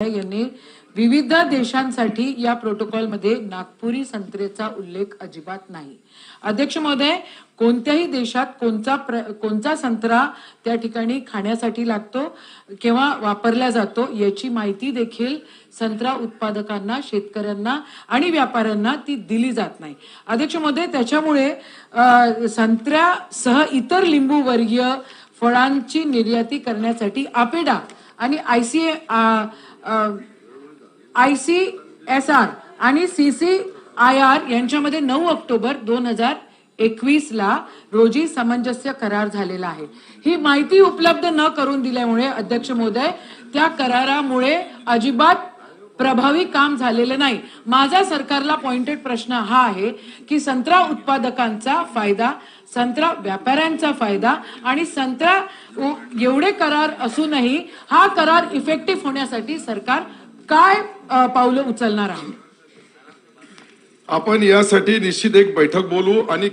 यांनी विविध देशांसाठी या प्रोटोकॉलमध्ये नागपुरी संत्रेचा उल्लेख अजिबात नाही. अध्यक्ष महोदय कोणत्याही देशात कोणता कोणता संत्रा त्या ठिकाणी खाण्यासाठी लागतो किंवा वापरला जातो याची माहिती देखील संत्रा उत्पादकांना शेतकऱ्यांना आणि व्यापाऱ्यांना ती दिली जात नाही. अध्यक्ष महोदय त्याच्यामुळे संत्र्यासह इतर लिंबू वर्गीय फळांची निर्याती करण्यासाठी आपेडा आणि I C I C S R आणि सी सी आय आर यांच्यामध्ये नऊ ऑक्टोबर दोन हजार एकवीस ला रोजी सामंजस्य करार झालेला आहे. ही माहिती उपलब्ध न करून दिल्यामुळे अध्यक्ष महोदय त्या करारामुळे अजिबात प्रभावी काम झालेलं नाही. माझा सरकारला पॉइंटेड प्रश्न हा आहे की संत्रा उत्पादकांचा फायदा संत्रा व्यापाऱ्यांचा फायदा आणि संत्रा एवढे करार असूनही हा करार इफेक्टिव्ह होण्यासाठी सरकार काय पावलं उचलणार आहे? आपण यासाठी निश्चित एक बैठक बोलू आणि